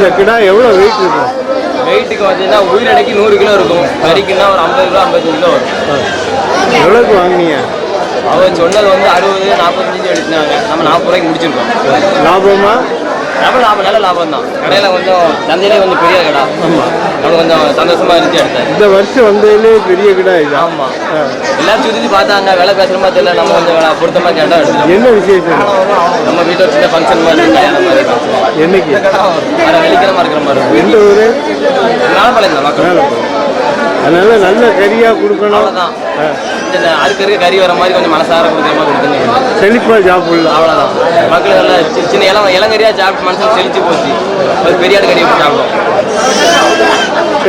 இந்த கிடா எவ்வளோ வெயிட் இருக்கும் வெயிட்டுக்கு பார்த்தீங்கன்னா உயிரடைக்கு நூறு கிலோ இருக்கும். கறிக்குன்னா ஒரு ஐம்பது கிலோ ஐம்பத்தஞ்சு கிலோ வரும். எவ்வளோக்கு வாங்குனீங்க? அவன் சொன்னது வந்து அறுபது நாற்பத்தஞ்சு எடுத்துனாங்க. நம்ம நாற்பது ரூபாய்க்கு முடிச்சிருக்கோம். லாபமா? லாபம் லாபம் நல்ல லாபம் தான் கடையில் கொஞ்சம் சந்தையிலே கொஞ்சம் பெரிய கடை. நம்ம கொஞ்சம் சந்தோஷமா இருந்துச்சு எடுத்தேன் இந்த வருஷம் வந்ததுலேயே பெரிய கிடா இது. ஆமாம் எல்லாரும் சுற்றி பார்த்தாங்க விலை பேசுகிற மாதிரி தெரியல நம்ம கொஞ்சம் பொருத்தமாக கேட்டால் என்ன விசேஷம்? நம்ம வீட்டில் சின்ன ஃபங்க்ஷன் மாதிரி கல்யாணம் மாதிரி. என்னைக்கு? வர வெள்ளிக்கிழமை இருக்கிற மாதிரி இருக்கும். எந்த ஊர்? நாலப்பாளையம் தான் மக்கள் அதனால நல்ல கறியாக கொடுக்கணும். அவ்வளோதான் அறுக்க இருக்க கறி வர மாதிரி கொஞ்சம் மனசார கொடுக்குற மாதிரி கொடுத்துங்க செழிப்பாக சாப்பிடலாம் அவ்வளோதான் மக்கள் சி- சின்ன இளம் இளங்கறியாக சாப்பிட்டு மனுஷன் செழிச்சு போச்சு. ஒரு பெரிய ஆடு கறி எப்படி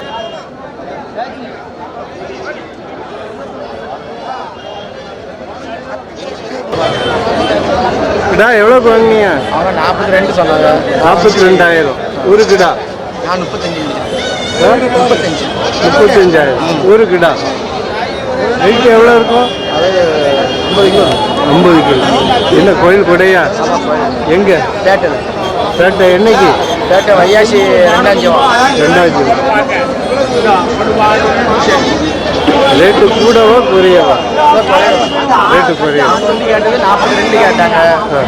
சாப்பிடும் கிடா எவ்வளோக்கு வாங்குனீங்க? அவங்க நாற்பத்தி ரெண்டு சொன்னாங்க. நாற்பத்தி ரெண்டாயிரம். ஒரு கிடா நான் முப்பத்தஞ்சு? முப்பத்தஞ்சு. முப்பத்தஞ்சாயிரம். ஒரு கிடா. வெயிட் எவ்வளோ இருக்கும்? ஐம்பது கிலோ. ஐம்பது கிலோ என்ன கோயில் கொடையா? எங்கே? பேட்டல் பேட்டை என்னைக்கு? பேட்டை வையாசி ரெண்டாஞ்சு ரெண்டாயிரத்தி ரேட்டு கூடவா குறையவா? ரேட்டு குறையவா? நான் கேட்டது நாற்பத்தி ரெண்டு கேட்டாங்க.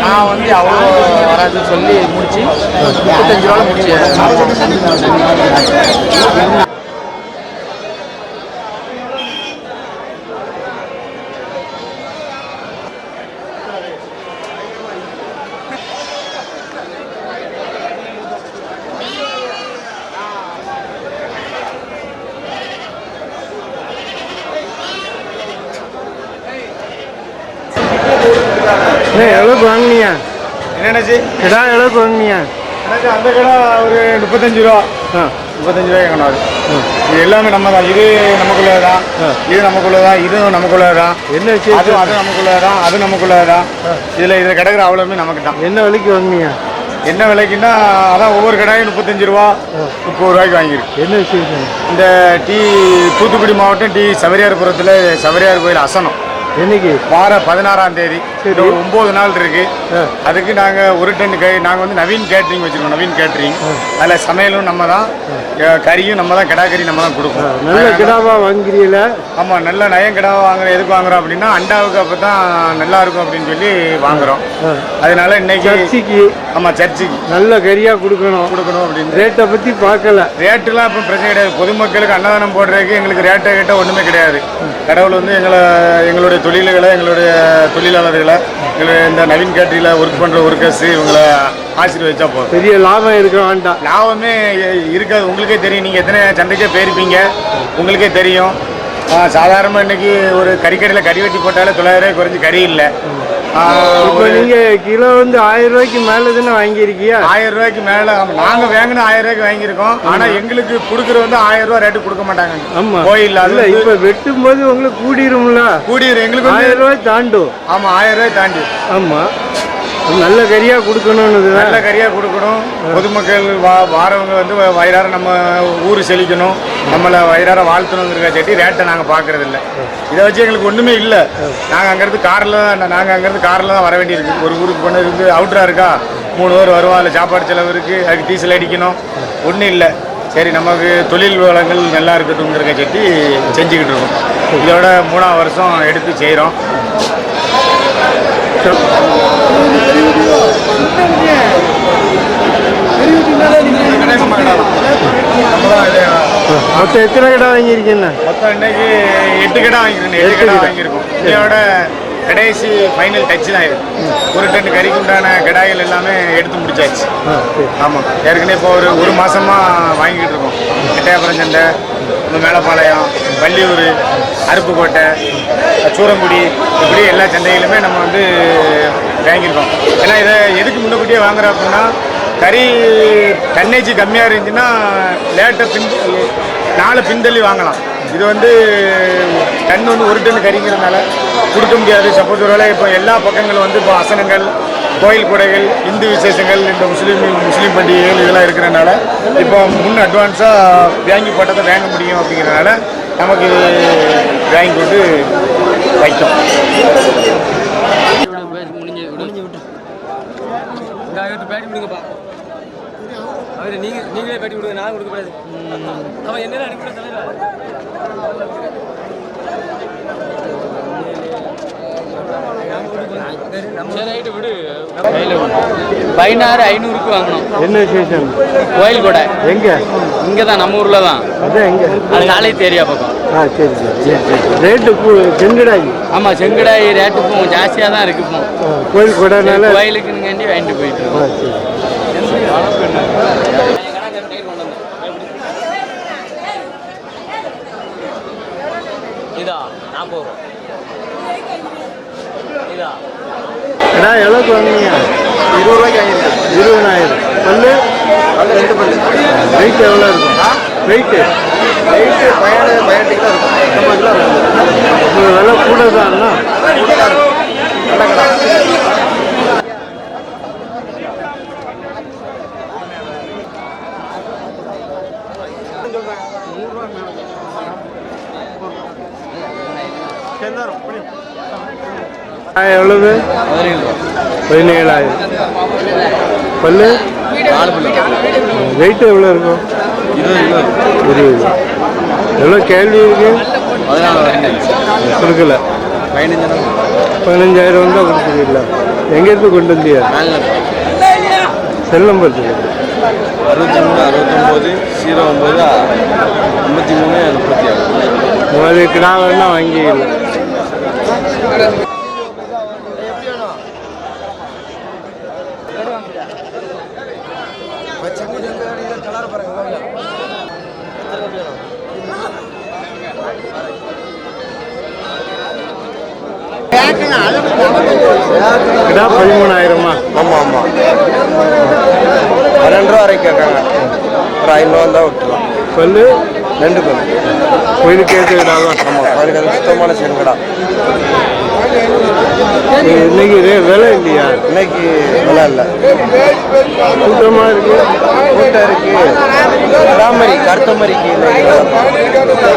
நான் வந்து அவ்வளோ வராதுன்னு சொல்லி முடிச்சு முப்பத்தஞ்சு ரூபா முடிச்சு. அண்ணே, எவ்வளோக்கு வாங்குனீங்க? என்னென்னாச்சு? கிடா எவ்வளோக்கு வாங்குனீங்க? எனக்கு அந்த கடை ஒரு முப்பத்தஞ்சு ரூபா. முப்பத்தஞ்சு ரூபாய் கொண்டாது இது எல்லாமே நம்ம தான் இது நமக்குள்ளே தான் இது நமக்குள்ளே தான் இதுவும் நமக்குள்ளே தான் என்ன அது விசேஷம் அது நமக்குள்ளே தான் அது நமக்குள்ளே தான் இதில் இதில் கிடக்குற அவ்வளோமே நமக்கு தான் என்ன விலைக்கு வாங்குனீங்க? என்ன விலைக்குன்னா அதான் ஒவ்வொரு கடாயும் முப்பத்தஞ்சு ரூபா முப்பது ரூபாய்க்கு வாங்கியிருக்கு. என்ன விசேஷம் இந்த டீ தூத்துக்குடி மாவட்டம் டி சவரியார்புரத்தில் சவரியார் கோயில் அசனம். என்னைக்கு வார பதினாறாம் தேதி. சரி. ஒம்பது நாள் இருக்கு. அதுக்கு நாங்கள் ஒரு டன் கை நாங்கள் வந்து நவீன் கேட்ரிங் வச்சிருக்கோம் நவீன் கேட்ரிங். அதில் சமையலும் நம்ம தான் கறியும் நம்ம தான் கிடா கறி நம்ம தான் கொடுப்போம். நல்ல கிடாவா வாங்குறீல ஆமாம் நல்ல நயம் கிடா வாங்குறோம் எதுக்கு வாங்குறோம் அப்படின்னா அண்டாவுக்கு அப்போ தான் நல்லா இருக்கும் அப்படின்னு சொல்லி வாங்குறோம். அதனால இன்னைக்கு சர்ச்சைக்கு. ஆமாம் சர்ச்சுக்கு. நல்ல கறியா கொடுக்கணும். கொடுக்கணும் அப்படின்னு. ரேட்டை பத்தி பார்க்கல. ரேட்டுலாம் இப்போ பிரச்சனை கிடையாது. பொதுமக்களுக்கு அன்னதானம் போடுறதுக்கு எங்களுக்கு ரேட்டை கிட்ட ஒன்றுமே கிடையாது. கடவுள் வந்து எங்களை எங்களுடைய தொழில்களை எங்களுடைய தொழிலாளர்களை எங்களுடைய இந்த நவீன் கேட்டரியில் ஒர்க் பண்ணுற ஒர்க்கர்ஸ் இவங்களை ஆசீர்வதிச்சா போதும். பெரிய லாபம் இருக்க வேண்டாம் லாபமே இருக்காது. உங்களுக்கே தெரியும். நீங்கள் எத்தனை சந்தைக்கே போயிருப்பீங்க? உங்களுக்கே தெரியும். சாதாரணமாக இன்னைக்கு ஒரு கறிக்கடையில் கறி வெட்டி போட்டாலே தொள்ளாயிரம் ரூபாய் குறைஞ்சி கறி இல்லை. இப்போ நீங்க கிலோ வந்து ஆயிரம் ரூபாய்க்கு மேல தானே வாங்கியிருக்கியா ஆயிரம் ரூபாய்க்கு மேலே நாங்கள் வாங்கின ஆயிரம் ரூபாய்க்கு வாங்கியிருக்கோம். ஆனால் எங்களுக்கு கொடுக்குற வந்து ஆயிரம் ரூபாய் ரேட்டு கொடுக்க மாட்டாங்க. ஆமா. கோயில் இல்ல அது இப்ப வெட்டும் போது உங்களுக்கு கூடிரும்ல? கூடியிரு எங்களுக்கு ஆயிரம் ரூபாய் தாண்டும். ஆமா ஆயிரம் ரூபாய் தாண்டி. ஆமா. நல்ல கறியா கொடுக்கணும்னு நல்ல கறியா கொடுக்கணும். பொதுமக்கள் வா வாரவங்க வந்து வ- வயிறார நம்ம ஊர் செழிக்கணும். நம்மளை வயிறார வாழ்த்தணுங்கிற சட்டி ரேட்டை நாங்கள் பார்க்கறது இல்லை இதை வச்சு எங்களுக்கு ஒன்றுமே இல்லை. நாங்கள் அங்கேருந்து காரில் நாங்கள் அங்கேருந்து காரில் தான் வர வேண்டியிருக்கு. ஒரு ஊருக்கு கொண்டு இருந்து அவுட்டராக இருக்கா? மூணு பேர் வருவோம். அதில் சாப்பாடு செலவு இருக்குது அதுக்கு டீசல் அடிக்கணும். ஒன்றும் இல்லை. சரி நமக்கு தொழில் வளங்கள் நல்லா இருக்கட்டும்ங்கிற சட்டி செஞ்சுக்கிட்டு இருக்கோம். இதோட மூணாவது வருஷம் எடுத்து செய்கிறோம் மொத்தம் எத்தனை கடை வாங்கியிருக்கீங்க? மொத்தம் இன்னைக்கு எட்டு கடை வாங்கிருக்கோம் எட்டு கடை வாங்கியிருக்கோம். இதோட கடைசி ஃபைனல் டச் தான் இது. ஒரு டன் கறிக்கு உண்டான கடாய்கள் எல்லாமே எடுத்து முடிச்சாச்சு. ஆமாம் ஏற்கனவே இப்போ ஒரு ஒரு மாசமா வாங்கிட்டு இருக்கோம். எட்டயபுரம் நம்ம மேலப்பாளையம் வள்ளியூர் அருப்புக்கோட்டை சூரங்குடி இப்படி எல்லா சந்தைகளுமே நம்ம வந்து வாங்கியிருக்கோம். ஏன்னா இதை எதுக்கு முன்னக்கூட்டியே வாங்குறோம் அப்படின்னா கறி டன்னேஜ் கம்மியாக இருந்துச்சுன்னா லேட்டை பின் நாலு பின்தள்ளி வாங்கலாம். இது வந்து டன் வந்து ஒரு டன் கறிங்கிறதுனால கொடுக்க முடியாது. சப்போஸ் ஒருவேளை இப்போ எல்லா பக்கங்களும் வந்து இப்போ அசனங்கள் கோயில் கொடைகள் இந்து விசேஷங்கள் இந்த முஸ்லீம் முஸ்லீம் பண்டிகைகள் இதெல்லாம் இருக்கிறனால இப்போ முன் அட்வான்ஸாக வாங்கி போட்டதை வாங்க முடியும் அப்படிங்கிறனால நமக்கு அவர்கிட்ட பேட்டி விடுங்கப்பா அவரை நீங்க நீங்களே பேட்டி விடுங்க நான் கொடுக்கக்கூடாது அவன் என்ன அனுப்பிட தலைவர் பதினாறு ஐநூறுக்கு வாங்கணும் என்ன விசேஷம்? கோயில் கூட. எங்க? இங்கே தான் நம்ம ஊரில் தான் அதான் எங்க அது நாளை தெரியா பக்கம். ஆ சரி சரி ரேட்டு செங்கடாகி ஆமாம் செங்கடாய் ரேட்டு போகும் ஜாஸ்தியாக தான் இருக்கு போகும் கோயில் கொடைனால கோயிலுக்குன்னு வாங்கிட்டு போயிட்டு இருக்கோம். சரி. இதா நாற்பது ரூபா இதா. எவ்வளோக்கு வாங்குனீங்க? இருபது ரூபாய்க்கு வாங்கியிருக்கேன் இருபதாயிரம். பல்லு? வெயிட் எவ்வளோ இருக்கும்? வெயிட்டு வெயிட்டு பயணு பயணத்துக்கு தான் இருக்கும் ஐம்பது கிலோ இருக்கும் விலை கூட தான்ண்ணா நல்ல கடை எவ்வளவு பதினேழாயிரம். பல்லு? வெயிட் எவ்வளோ இருக்கும்? இருபது எவ்வளோ கேள்வி இருக்கு? கொடுக்கல. பதினஞ்சாயிரம் தான் கொடுத்துருக்கீங்களா எங்கேருந்து கொண்டு வந்தியா? செல் நம்பர் அறுபத்தி மூணு அறுபத்தொம்போது ஜீரோ ஒம்பது ஐம்பத்தி மூணு முப்பத்தி ஆறு உங்களுக்கு நான் வேணா வாங்கிக்கலாம் கிடா பதிமூணாயிரமா? ஆமாம் ஆமாம் பன்னெண்டு ரூபா வரைக்கும் கேட்காங்க. ஒரு ஐநூறுவா இருந்தால் விட்டுலாம் பல்லு ரெண்டு பேர் கோயிலுக்கு ஏற்ற கிடாவா ஆமாம் அதுக்கு அது சுத்தமான செங்கடா. இன்னைக்கு ரே- விலை இல்லையா? இன்னைக்கு விலை இல்லை. கூட்டமாக இருக்கு? கூட்டம் இருக்கு. ராமரி கருத்தமரிக்கு இன்னைக்கு விலை.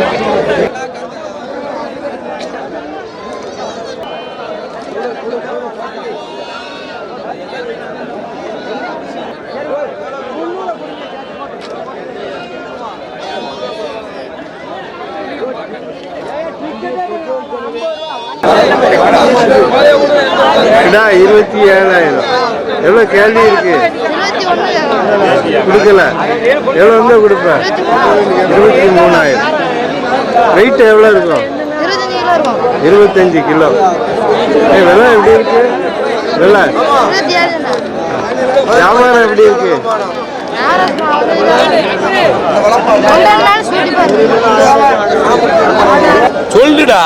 கிடா இருபத்தி ஏழாயிரம்? எவ்வளோ கேள்வி இருக்கு? கொடுக்கல. எவ்வளோ இருந்தால் கொடுப்பேன் இருபத்தி மூணாயிரம். வெயிட் எவ்வளோ இருக்கும். இருபத்தஞ்சு கிலோ. விலை எப்படி இருக்கு? ஏழு வியாபாரம் எப்படி இருக்கு? சொல்லுடா.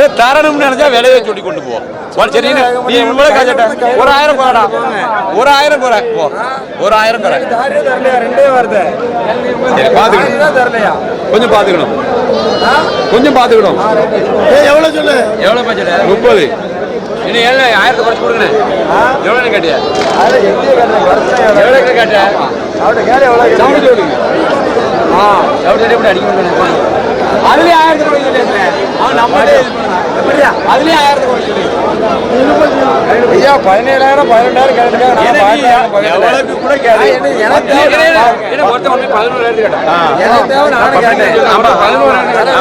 ஏ தரணும்னு நினைச்சா விலையை சொல்லி கொண்டு போ. ஒரு சரி நீ காசட்ட ஒரு ஆயிரம் போறடா ஒரு ஆயிரம் போற போ. ஒரு ஆயிரம் போற சரி பாத்துக்கணும். கொஞ்சம் பாத்துக்கணும். கொஞ்சம் பாத்துக்கணும். எவ்வளோ சொல்லு? எவ்வளவு பட்ஜெட் முப்பது. இன்னும் ஏழு ஆயிரத்தை குறைச்சு கொடுங்க எவ்வளவு கேட்டியா? எவ்வளவு கேட்ட? சவுண்ட் சொல்லுங்க ஆ சவுண்ட் சொல்லி எப்படி அடிக்க அதுலயே ஆயிரத்தி குறைச்சு அவன் நம்மளே அதுலயே ஆயிரத்தி குறைச்சு ஐயா பதினேழாயிரம் பதினெண்டாயிரம் கேட்டுருக்காங்க எவ்வளவுக்கு கூட கேளு. ஏன்னா ஒருத்தன் வந்து பதினோராயிரத்து கேட்டான். ஆமா, பதினோராயிரம் கேட்டான்.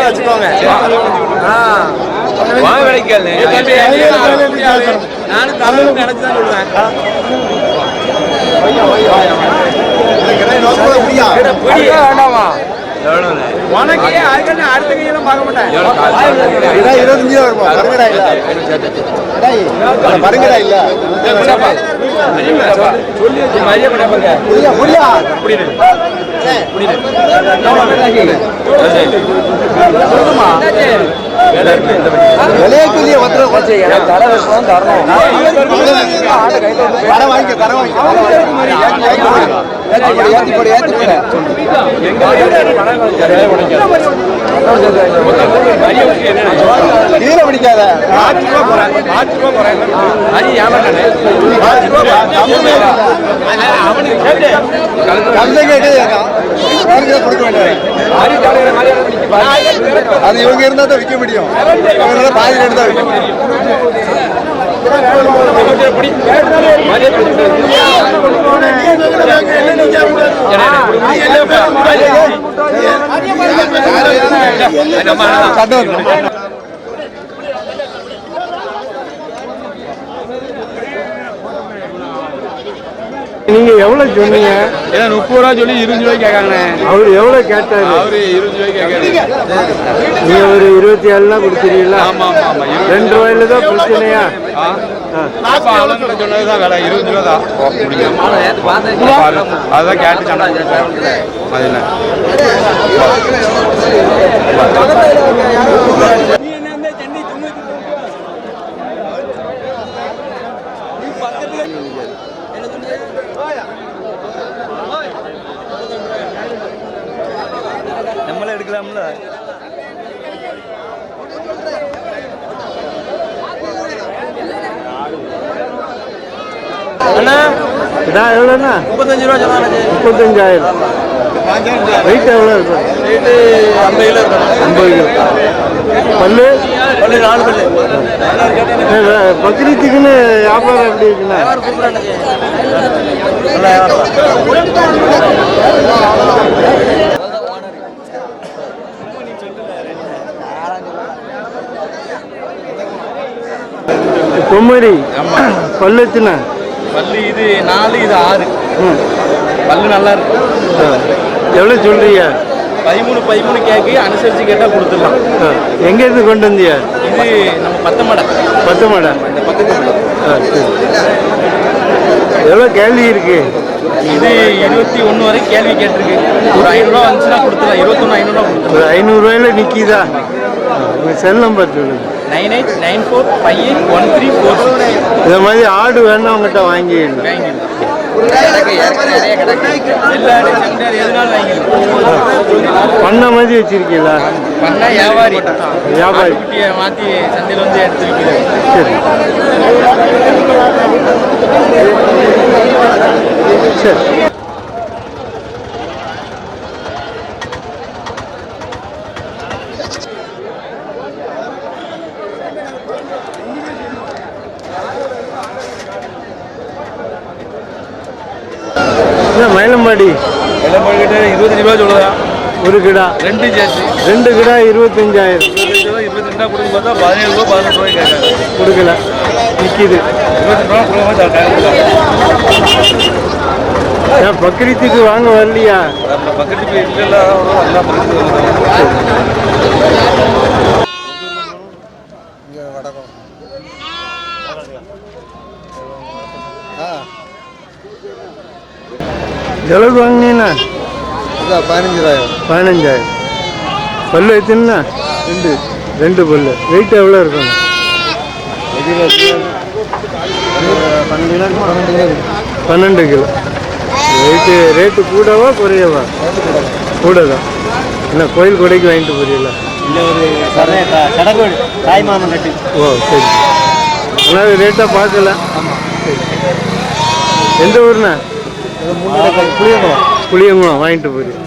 வச்சுக்கோங்க. வாங்க விலைக்கு கேளு. நானும் தமிழ் நினைச்சுதான் சொல்றேன் வேண்டாமா? உனக்கு அதுக்கு அடுத்த கையெல்லாம் பார்க்க மாட்டேன். இருபத்தஞ்சு பருங்கடா இல்ல. பருங்கடா இல்ல. விளையாட்டுலயே ஒருத்தர வச்சு எனக்கு தலை வச்சுதான் தரணும். கரை வாங்கிக்க கரை வாங்கிக்க ஏத்தி போடு. ஏத்தி போடு. கீழே பிடிக்காத. கம்சை கேட்டு. கொடுக்க வேண்டியது. அது இவங்க இருந்தா தான் விற்க முடியும். இவங்க பாதி ரேட்டு தான் விற்க சட்டம் நீங்க எவ்வளவு சொன்னீங்க? ஏன்னா முப்பது ரூபா சொல்லி இருபது ரூபாய்க்கு கேட்காங்கண்ணே. அவர் எவ்வளவு கேட்டாரு? அவரு இருபது ரூபாய்க்கு கேட்காரு. நீங்க ஒரு இருபத்தி ஏழுனா கொடுத்துறீங்களா? ஆமா ஆமா ஆமா. ரெண்டு ரூபாயில தான் பிரச்சனையா சொன்னதுதான் விலை. இருபது ரூபா தான். அதுதான் கேட்டு அது என்ன நம்மளே எடுக்கலாம்ல அண்ணா எவ்வளோண்ணா முப்பத்தஞ்சு ரூபா சொன்னாங்க முப்பத்தஞ்சாயிரம். வெயிட் எவ்வளோ இருக்கும் ரேட்டு ஐம்பது கிலோ இருக்கணும் ஐம்பது கிலோ. பல்லு? பல்லு நாலு பல்லு. பக்ரீத்துக்குன்னு வியாபாரம் எப்படி இருக்குண்ணா? பொம்மரி. பல்லு எத்தனை? பல்லு இது நாலு இது ஆறு. ம். பல்லு நல்லா இருக்கு. எவ்வளோ சொல்றீங்க? பதிமூணு பதிமூணு கேக்கு அனுசரிச்சு கேட்டா கொடுத்துடலாம். எங்கேருந்து கொண்டு வந்தியா இது நம்ம பத்த மாடை பத்து மாடா இந்த பக்கத்து எவ்வளோ கேள்வி இருக்கு? இது இருபத்தி ஒன்று வரை கேள்வி கேட்டிருக்கு. ஒரு ஐநூறுரூவா வந்துச்சுன்னா கொடுத்துடலாம். இருபத்தொன்று ஐநூறுரூவா கொடுத்துடலாம். ஐநூறுரூவாயில நிற்கிதா உங்கள் செல் நம்பர் சொல்லுங்க. Nine eight nine four five eight one three four இந்த மாதிரி ஆடு வேணும் அவங்ககிட்ட வாங்கிடலாம் எல்லா பண்ண மாதிரி வச்சிருக்கீங்களா? பண்ணா வியாபாரி. வியாபாரி. குட்டியை மாற்றி சந்தையில் வந்து எடுத்துருக்கீங்க சரி. சரி என்ன மயிலம்பாடி கிட்ட இருபத்தஞ்சு ரூபா சொல்லுதா? ஒரு கிடா. ரெண்டு சேர்த்து ரெண்டு கிடா இருபத்தஞ்சாயிரம். இருபத்தஞ்சு ரூபா இருபத்தி ரெண்டா கொடுக்க பார்த்தா பதினேழு ரூபா பதினெட்டு ரூபாய் கேட்காங்க கொடுக்கல. நிற்கிது இருபத்தி ரூபா கொடுக்க பக்ரீத்துக்கு வாங்க வரலையா? பக்கத்து போய் இல்லை பக்கத்து எவ்வளோக்கு வாங்கினீண்ணா பதினஞ்சாயிரம். பதினஞ்சாயிரம். பல்லு எத்தனைண்ணா? ரெண்டு. ரெண்டு பல்லு. வெயிட் எவ்வளோ இருக்கும்? பன்னெண்டு கிலோ. வெயிட்டு ரேட்டு கூடவா குறையவா? கூட தான் என்ன கோயில் கொடைக்கு வாங்கிட்டு போறீங்களா? ஓ சரி. ஆனால் ரேட்டாக பார்க்கல. எந்த ஊர்ண்ணா? புளியங்குளம். புளியங்குளம் வாங்கிட்டு போறீங்க